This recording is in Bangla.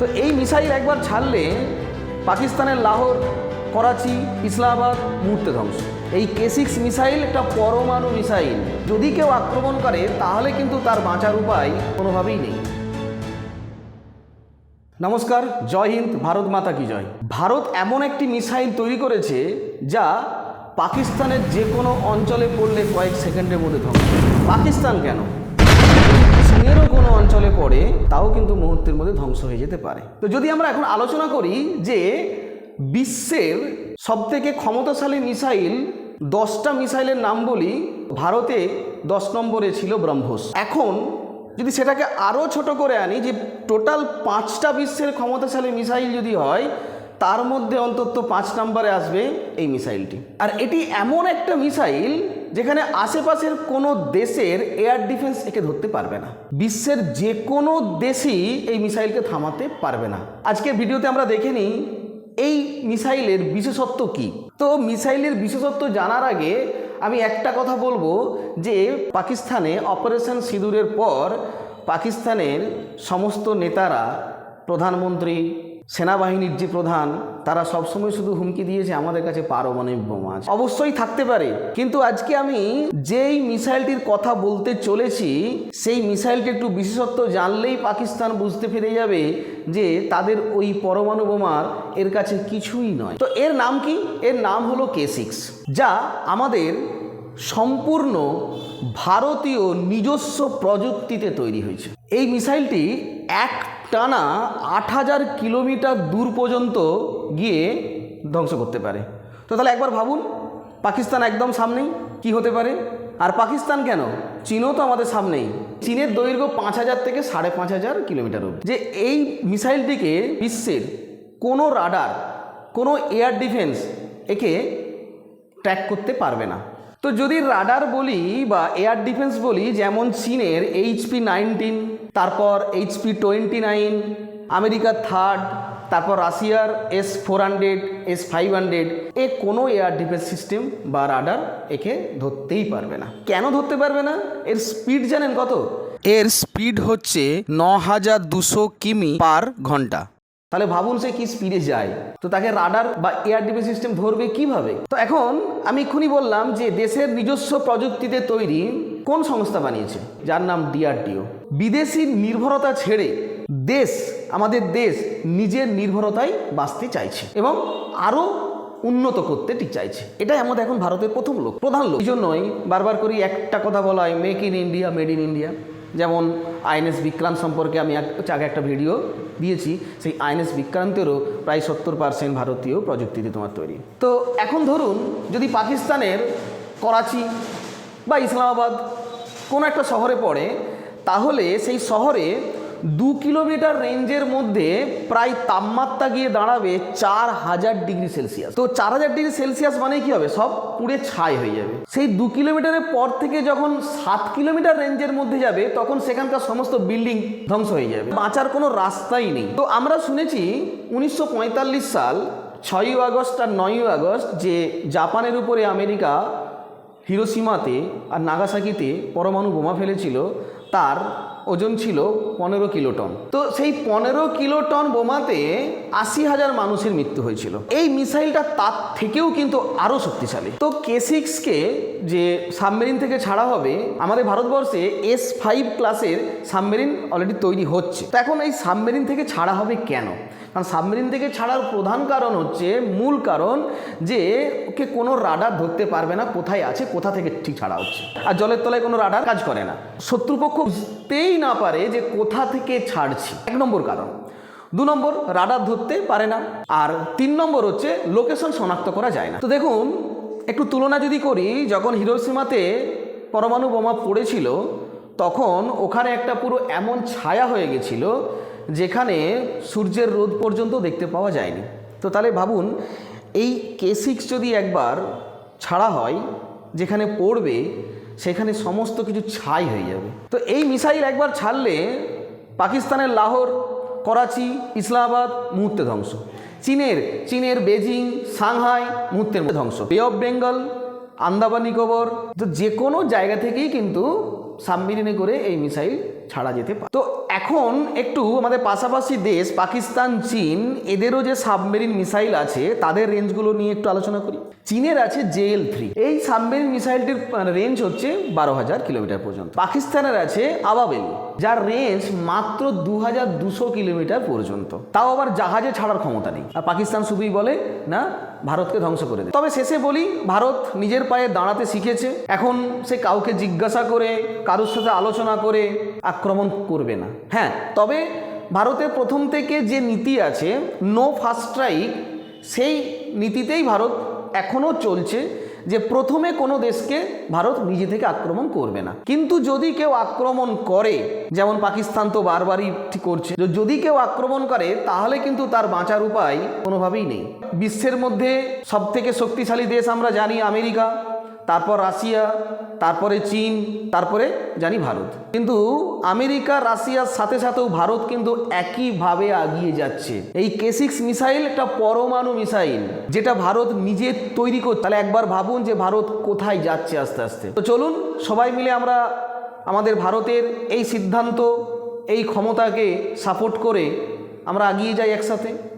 তো এই মিসাইল একবার ছাড়লে পাকিস্তানের লাহোর, করাচি, ইসলামাবাদ মুহূর্তে ধ্বংস। এই কে সিক্স মিসাইল একটা পরমাণু মিসাইল। যদি কেউ আক্রমণ করে, তাহলে কিন্তু তার বাঁচার উপায় কোনোভাবেই নেই। নমস্কার, জয় হিন্দ, ভারত মাতা কি জয়। ভারত এমন একটি মিসাইল তৈরি করেছে, যা পাকিস্তানের যে কোনো অঞ্চলে পড়লে কয়েক সেকেন্ডের মধ্যে ধ্বংস। পাকিস্তান কেন? চীনেরও কোনো অঞ্চলে পড়ে, তাও কিন্তু মুহূর্তের মধ্যে ধ্বংস হয়ে যেতে পারে। তো যদি আমরা এখন আলোচনা করি যে বিশ্বের সবথেকে ক্ষমতাশালী মিসাইল, দশটা মিসাইলের নাম বলি, ভারতে দশ নম্বরে ছিল ব্রহ্মোস। এখন যদি সেটাকে আরও ছোট করে আনি যে টোটাল পাঁচটা বিশ্বের ক্ষমতাশালী মিসাইল যদি হয়, তার মধ্যে অন্তত পাঁচ নম্বরে আসবে এই মিসাইলটি। আর এটি এমন একটা মিসাইল যেখানে আশেপাশের কোনো দেশের এয়ার ডিফেন্স একে ধরতে পারবে না। বিশ্বের যে কোনো দেশই এই মিসাইলকে থামাতে পারবে না। আজকের ভিডিওতে আমরা দেখে নিই, এই মিসাইলের বিশেষত্ব কি? তো মিসাইলের বিশেষত্ব জানার আগে আমি একটা কথা বলব যে পাকিস্তানে অপারেশন সিঁদুরের পর পাকিস্তানের সমস্ত নেতারা, প্রধানমন্ত্রী সেনাবাহিনীর যে প্রধান, তারা সবসময় শুধু হুমকি দিয়েছে, আমাদের কাছে পারমাণবিক বোমা আছে। অবশ্যই থাকতে পারে। কিন্তু আজকে আমি যেই মিসাইলটির কথা বলতে চলেছি, সেই মিসাইলটি একটু বিশেষত্ব জানলেই পাকিস্তান বুঝতে পেরে যাবে যে তাদের ওই পরমাণু বোমার এর কাছে কিছুই নয়। তো এর নাম কি? এর নাম হলো কে সিক্স যা আমাদের সম্পূর্ণ ভারতীয় নিজস্ব প্রযুক্তিতে তৈরি হয়েছে। এই মিসাইলটি এক টানা আট হাজার কিলোমিটার দূর পর্যন্ত গিয়ে ধ্বংস করতে পারে। তো তাহলে একবার ভাবুন, পাকিস্তান একদম সামনেই কি হতে পারে? আর পাকিস্তান কেন? চীনও তো আমাদের সামনেই। চীনের দৈর্ঘ্য পাঁচ হাজার থেকে সাড়ে পাঁচ হাজার কিলোমিটার অবধি। যে এই মিসাইলটিকে বিশ্বের কোনো রাডার, কোনো এয়ার ডিফেন্স একে ট্র্যাক করতে পারবে না। তো যদি রাডার বলি বা এয়ার ডিফেন্স বলি, যেমন চীনের এইচপি নাইনটিন তারপর এইচপি টোয়েন্টি নাইন আমেরিকার থার্ড তারপর রাশিয়ার S four hundred S five hundred. এ কোনো এয়ার ডিফেন্স সিস্টেম বা রাডার একে ধরতেই পারবে না। কেন ধরতে পারবে না? এর স্পিড জানেন কত? এর স্পিড হচ্ছে ন হাজার দুশো কিমি পার ঘণ্টা। তাহলে ভাবুন সে কি স্পিডে যায়। তো তাকে রাডার বা এয়ার ডিফেন্স সিস্টেম ধরবে কীভাবে? তো এখন আমি এক্ষুনি বললাম যে দেশের নিজস্ব প্রযুক্তিতে তৈরি কোন সংস্থা বানিয়েছে? যার নাম ডিআরডিও। বিদেশি নির্ভরতা ছেড়ে দেশ, আমাদের দেশ নিজের নির্ভরতায় বাঁচতে চাইছে এবং আরও উন্নত করতে ঠিক চাইছে। এটাই আমাদের এখন ভারতের প্রথম লোক, প্রধান লোক। এই জন্যই বারবার করি একটা কথা বলা হয় make in India made in India যেমন আইএনএস বিক্রান্ত সম্পর্কে আমি আগে একটা ভিডিও দিয়েছি, সেই আইএনএস বিক্রান্তেরও প্রায় সত্তর পার্সেন্ট ভারতীয় প্রযুক্তিতে তোমার তৈরি। তো এখন ধরুন, যদি পাকিস্তানের, করাচি বা ইসলামাবাদ কোনো একটা শহরে পড়ে, তাহলে সেই শহরে দু কিলোমিটার রেঞ্জের মধ্যে প্রায় তাপমাত্রা গিয়ে দাঁড়াবে চার হাজার ডিগ্রি সেলসিয়াস। তো চার হাজার ডিগ্রি সেলসিয়াস মানে কি হবে? সব পুড়ে ছাই হয়ে যাবে। সেই দু কিলোমিটারের পর থেকে যখন সাত কিলোমিটার রেঞ্জের মধ্যে যাবে, তখন সেখানকার সমস্ত বিল্ডিং ধ্বংস হয়ে যাবে। বাঁচার কোনো রাস্তাই নেই। তো আমরা শুনেছি উনিশশো পঁয়তাল্লিশ সাল ছয়ই আগস্ট আর নয়ই আগস্ট যে জাপানের উপরে আমেরিকা হিরোসীমাতে আর নাগাসাকিতে পরমাণু বোমা ফেলেছিল তার ওজন ছিল পনেরো কিলোটন। তো সেই পনেরো কিলোটন বোমাতে আশি হাজার মানুষের মৃত্যু হয়েছিল। এই মিসাইলটা তার থেকেও কিন্তু আরও শক্তিশালী। তো কে সিক্সকে যে সাবমেরিন থেকে ছাড়া হবে, আমাদের ভারতবর্ষে এস ফাইভ ক্লাসের সাবমেরিন অলরেডি তৈরি হচ্ছে। তো এখন এই সাবমেরিন থেকে ছাড়া হবে কেন? কারণ সাবমেরিন থেকে ছাড়ার প্রধান কারণ হচ্ছে, মূল কারণ যে ওকে কোনো রাডার ধরতে পারবে না, কোথায় আছে, কোথা থেকে ঠিক ছাড়া হচ্ছে। আর জলের তলায় কোনো রাডার কাজ করে না। শত্রুপক্ষ বুঝতেই না পারে যে কোথা থেকে ছাড়ছি? এক নম্বর কারণ। দু নম্বর, রাডার ধরতে পারে না। আর তিন নম্বর হচ্ছে লোকেশন শনাক্ত করা যায় না। তো দেখুন, একটু তুলনা যদি করি, যখন হিরোসীমাতে পরমাণু বোমা পড়েছিল, তখন ওখানে একটা পুরো এমন ছায়া হয়ে গেছিল, যেখানে সূর্যের রোদ পর্যন্ত দেখতে পাওয়া যায়নি। তো তাহলে ভাবুন, এই কে সিক্স যদি একবার ছাড়া হয়, যেখানে পড়বে, সেখানে সমস্ত কিছু ছাই হয়ে যাবে। তো এই মিসাইল একবার ছাড়লে পাকিস্তানের লাহোর, করাচি, ইসলামাবাদ, মুহূর্তে ধ্বংস। চীনের চীনের বেজিং, সাংহাই, মুহূর্তের ধ্বংস। বে অফ বেঙ্গল আন্দামান নিকোবর যে কোনো জায়গা থেকেই কিন্তু সাবমেরিনে করে এই মিসাইল ছাড়া যেতে পারে। তো এখন একটু আমাদের পাশাপাশি দেশ, পাকিস্তান, চীন, এদেরও যে সাবমেরিন মিসাইল আছে, তাদের রেঞ্জগুলো নিয়ে একটু আলোচনা করি। চীনের আছে জেএল থ্রি। এই সাবমেরিন মিসাইলটির রেঞ্জ হচ্ছে বারো হাজার কিলোমিটার পর্যন্ত। পাকিস্তানের আছে আবাবেল, যার রেঞ্জ মাত্র দু হাজার দুশো কিলোমিটার পর্যন্ত। তাও আবার জাহাজে ছাড়ার ক্ষমতা নেই। আর পাকিস্তান শুধুই বলে, না, ভারতকে ধ্বংস করে দেয় তবে শেষে বলি, ভারত নিজের পায়ে দাঁড়াতে শিখেছে। এখন সে কাউকে জিজ্ঞাসা করে কারোর সাথে আলোচনা করে আক্রমণ করবে না। হ্যাঁ তবে ভারতের প্রথম থেকে যে নীতি আছে নো ফার্স্ট স্ট্রাইক সেই নীতিতেই ভারত এখনও চলছে যে প্রথমে কোনো দেশকে ভারত নিজে থেকে আক্রমণ করবে না। কিন্তু যদি কেউ আক্রমণ করে, যেমন পাকিস্তান তো বারবারই করছে যদি কেউ আক্রমণ করে, তাহলে কিন্তু তার বাঁচার উপায় কোনোভাবেই নেই। বিশ্বের মধ্যে সবথেকে শক্তিশালী দেশ আমরা জানি আমেরিকা। তারপর রাশিয়া, তারপরে চীন, তারপরে জানি ভারত। কিন্তু আমেরিকা রাশিয়ার সাথে সাথেও ভারত কিন্তু একইভাবে আগিয়ে যাচ্ছে। এই কে সিক্স মিসাইল একটা পরমাণু মিসাইল, যেটা ভারত নিজে তৈরি করছে তাহলে একবার ভাবুন যে ভারত কোথায় যাচ্ছে আস্তে আস্তে। তো চলুন, সবাই মিলে আমরা আমাদের ভারতের এই সিদ্ধান্ত, এই ক্ষমতাকে সাপোর্ট করে আমরা এগিয়ে যাই একসাথে।